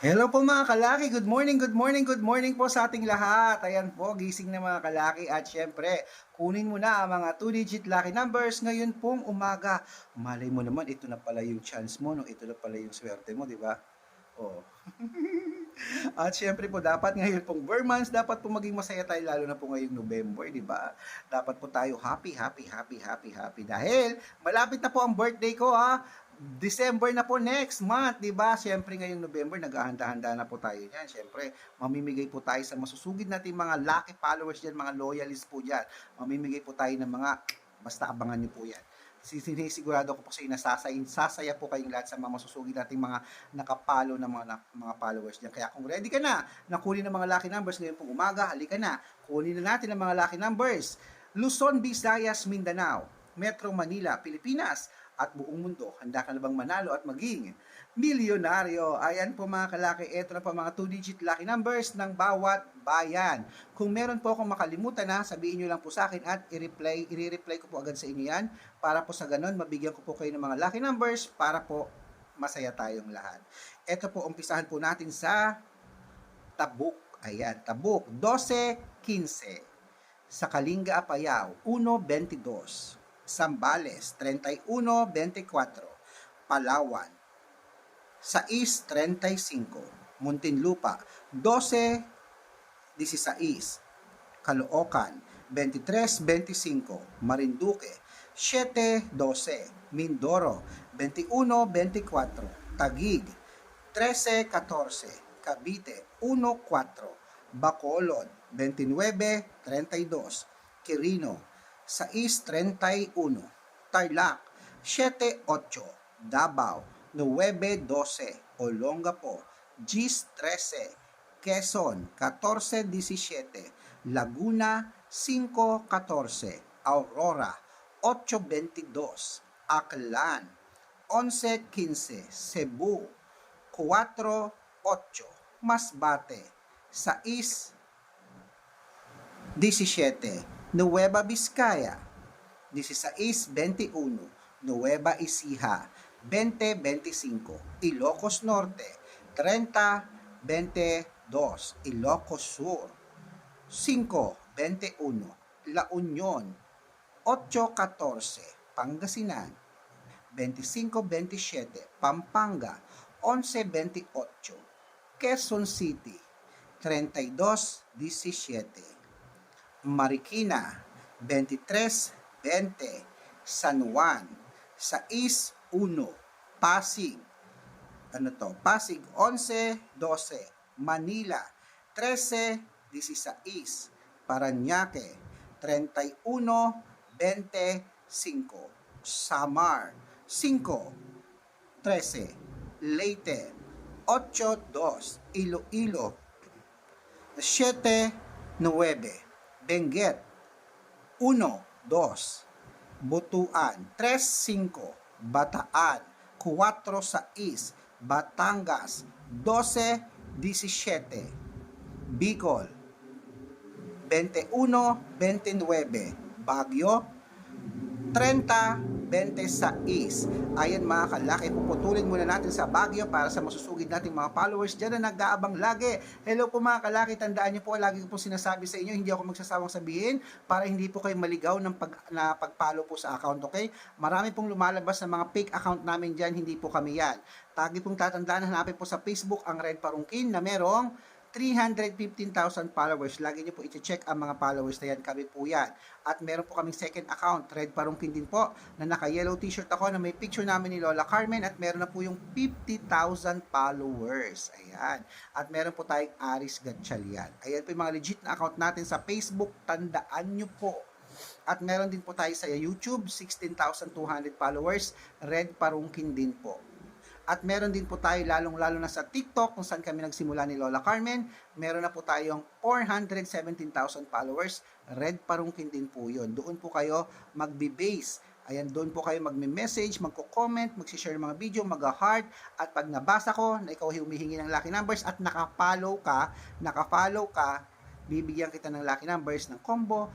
Hello po mga kalaki, good morning, good morning, good morning po sa ating lahat. Ayan po, gising na mga kalaki at syempre, kunin mo na ang mga 2-digit lucky numbers ngayon pong umaga. Malay mo naman, ito na pala yung chance mo, no? ito na pala yung swerte mo, di ba? Oh. at syempre po, dapat ngayon pong months, dapat po maging masaya tayo lalo na po ngayong November, di ba? Dapat po tayo happy, happy, happy, happy, happy. Dahil malapit na po ang birthday ko ha. December na po next month, 'di ba? Siyempre ngayong November naghahanda-handa na po tayo niyan. Siyempre, mamimigay po tayo sa masusugid nating mga lucky followers diyan, mga loyalists po diyan. Mamimigay po tayo ng mga basta abangan niyo po 'yan. Sinisigurado ko po sa inyo nasasayin, sasaya po kayong lahat sa mga masusugid nating mga nakapalo ng mga mga followers diyan. Kaya kung ready ka na, nakunin ng mga lucky numbers ngayon pong umaga, halika na. Kunin na natin ang mga lucky numbers. Luzon, Visayas, Mindanao, Metro Manila, Pilipinas, at buong mundo. Handa ka na bang manalo at maging milyonaryo? Ayan po mga kalaki, ito na po mga 2-digit lucky numbers ng bawat bayan. Kung meron po akong makalimutan na, sabihin nyo lang po sa akin at i-reply, i-reply ko po agad sa inyo yan para po sa ganun, mabigyan ko po kayo ng mga lucky numbers para po masaya tayong lahat. Ito po, umpisahan po natin sa Tabuk. Ayan, Tabuk, 12-15. Sa Kalinga, Apayao, 1-22. Sambales 31-24, Palawan 6-35, Muntinlupa 12-16, Caloocan 23-25, Marinduque 7-12, Mindoro 21-24, Tagig 13-14, Cavite 1-4, Bacolod 29-32, Quirino 6.31, Tarlac 7.8, Davao 9.12, Olongapo 10.13, Quezon 14.17, Laguna 5.14, Aurora 8.22, Aklan 11.15, Cebu 4.8, Masbate. 6.17, Nueva Vizcaya, 16-21, Nueva Ecija, 20-25, Ilocos Norte, 30-22, Ilocos Sur, 5-21, La Union, 8-14, Pangasinan, 25-27, Pampanga, 11-28, Quezon City, 32-17, Marikina 23-20, San Juan 6-1, Pasig. Ano to, Pasig 11-12, Manila 13-16, Paranaque 31-25, Samar 5-13, Leyte 8-2, Iloilo 7-9, Benguet 1, 2, Butuan. 3, 5, Bataan. 4, 6, Batangas. 12, 17, Bicol. 21, 29, Baguio. 30, 26. Ayan mga kalaki, puputulin muna natin sa Baguio para sa masusugid nating mga followers dyan na nag-aabang lagi. Hello po mga kalaki, tandaan niyo po, lagi ko po sinasabi sa inyo, hindi ako magsasawang sabihin para hindi po kayo maligaw ng pag, na pag-follow po sa account, okay? Marami pong lumalabas na mga fake account namin dyan, hindi po kami yan. Tagi pong tatandaan, hanapin po sa Facebook ang Red Parungkin na merong 315,000 followers. Lagi niyo po i-check ang mga followers na yan. Kami po yan. At meron po kaming second account, Red Parungkin din po, na naka-yellow t-shirt ako na may picture namin ni Lola Carmen at meron na po yung 50,000 followers. Ayan. At meron po tayong Aris Gatchalian. Ayan po yung mga legit na account natin sa Facebook. Tandaan niyo po. At meron din po tayo sa YouTube, 16,200 followers. Red Parungkin din po. At meron din po tayo lalong-lalo na sa TikTok kung saan kami nagsimula ni Lola Carmen. Meron na po tayong 417,000 followers. Red Parungkin din po yun. Doon po kayo magbe-base. Ayan, doon po kayo magme-message, magko-comment, mag-share ng mga video, mag-heart. At pag nabasa ko na ikaw humihingi ng lucky numbers at naka-follow ka, naka-follow ka, bibigyan kita ng lucky numbers ng combo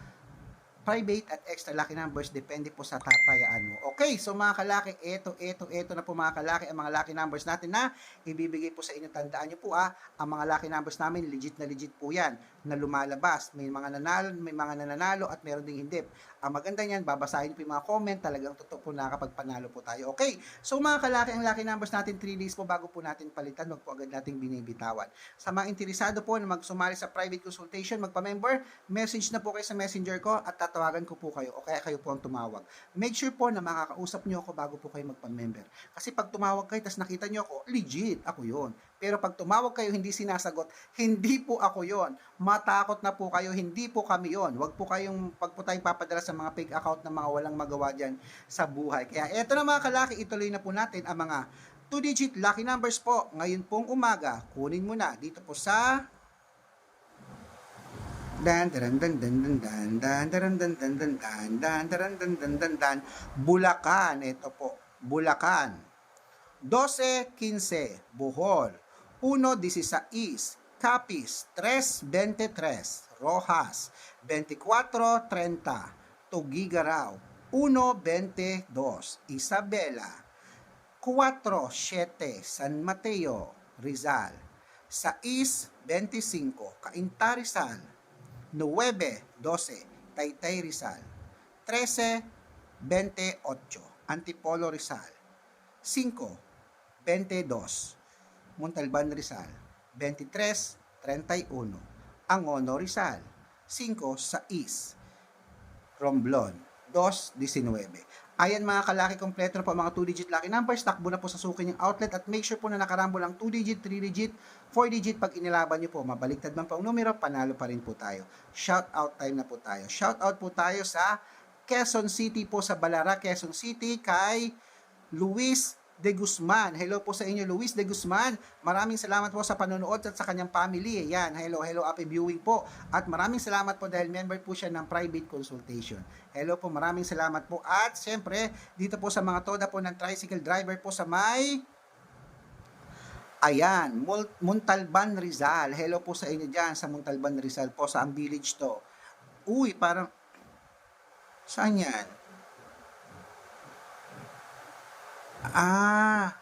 private at extra lucky numbers depende po sa tatayaan mo. Okay, so mga kalaki, eto, eto, eto na po mga kalaki ang mga lucky numbers natin na ibibigay po sa inyo. Tandaan nyo po ah, ang mga lucky numbers namin, legit na legit po yan na lumalabas. May mga nanalo, may mga nananalo at meron ding hindi. Ang maganda niyan, babasahin po yung mga comment, talagang totoo po nakakapagpanalo po tayo. Okay, so mga kalaki, ang lucky numbers natin 3 days po bago po natin palitan, wag po agad nating binibitawan. Sa mga interesado po na magsumali sa private consultation, magpa-member, message na po kayo sa messenger ko at tatawagan ko po kayo o kaya kayo po ang tumawag. Make sure po na makakausap nyo ako bago po kayo magpa-member. Kasi pag tumawag kayo tapos nakita nyo ako, legit, ako yon. Pero pag tumawag kayo hindi sinasagot, hindi po ako yon. Matakot na po kayo, hindi po kami yon. Huwag po kayong pag po tayong papadala sa mga fake account ng mga walang magawa dyan sa buhay. Kaya eto na mga kalaki, ituloy na po natin ang mga 2-digit lucky numbers po. Ngayon pong umaga, kunin mo na dito po sa dan dan dan dan dan dan dan dan dan dan dan dan dan dan dan dan Bulacan ito po Bulacan 12-15 Bohol 1-16 Capiz 3-23 Rojas 24-30 Tugigaraw 1-22 Isabela 4-7 San Mateo Rizal 6-25 Cainta Rizal 9-12 Taytay Rizal. 13-28 Antipolo Rizal. 5-22 Montalban Rizal. 23-31 Angono Rizal. 5-6 Romblon. 2-19 Ayan mga kalaki, kompleto na po ang mga 2-digit lucky numbers. Takbo na po sa suki ng outlet at make sure po na nakarambo lang 2-digit, 3-digit, 4-digit pag inilaban nyo po. Mabaliktad man po ang numero, panalo pa rin po tayo. Shout out time na po tayo. Shout out po tayo sa Quezon City po sa Balara, Quezon City kay Luis De Guzman. Hello po sa inyo, Luis De Guzman. Maraming salamat po sa panonood at sa kanyang family. Yan, hello, hello, happy viewing po. At maraming salamat po dahil member po siya ng private consultation. Hello po, maraming salamat po. At siyempre, dito po sa mga toda po ng tricycle driver po sa may Ayan, Muntalban Rizal. Hello po sa inyo dyan sa Muntalban Rizal po. Sa ang village to? Uy, parang... Saan yan? Ah,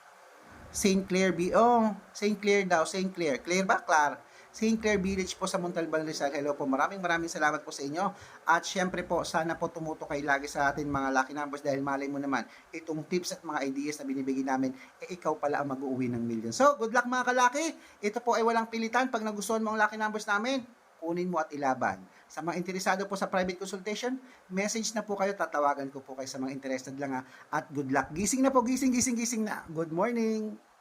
St. Clair B. Oh, St. Clair daw, St. Clair. Clair ba? Clar. St. Clair Village po sa Montalban, Rizal. Hello po. Maraming maraming salamat po sa inyo. At syempre po, sana po tumuto kayo lagi sa atin mga lucky numbers dahil malay mo naman, itong tips at mga ideas na binibigay namin, eh ikaw pala ang mag-uwi ng million. So, good luck mga kalaki. Ito po ay walang pilitan. Pag nagustuhan mo ang lucky numbers namin, kunin mo at ilaban. Sa mga interesado po sa private consultation, message na po kayo, tatawagan ko po kayo sa mga interested lang ha. At good luck. Gising na po, gising, gising, gising na. Good morning!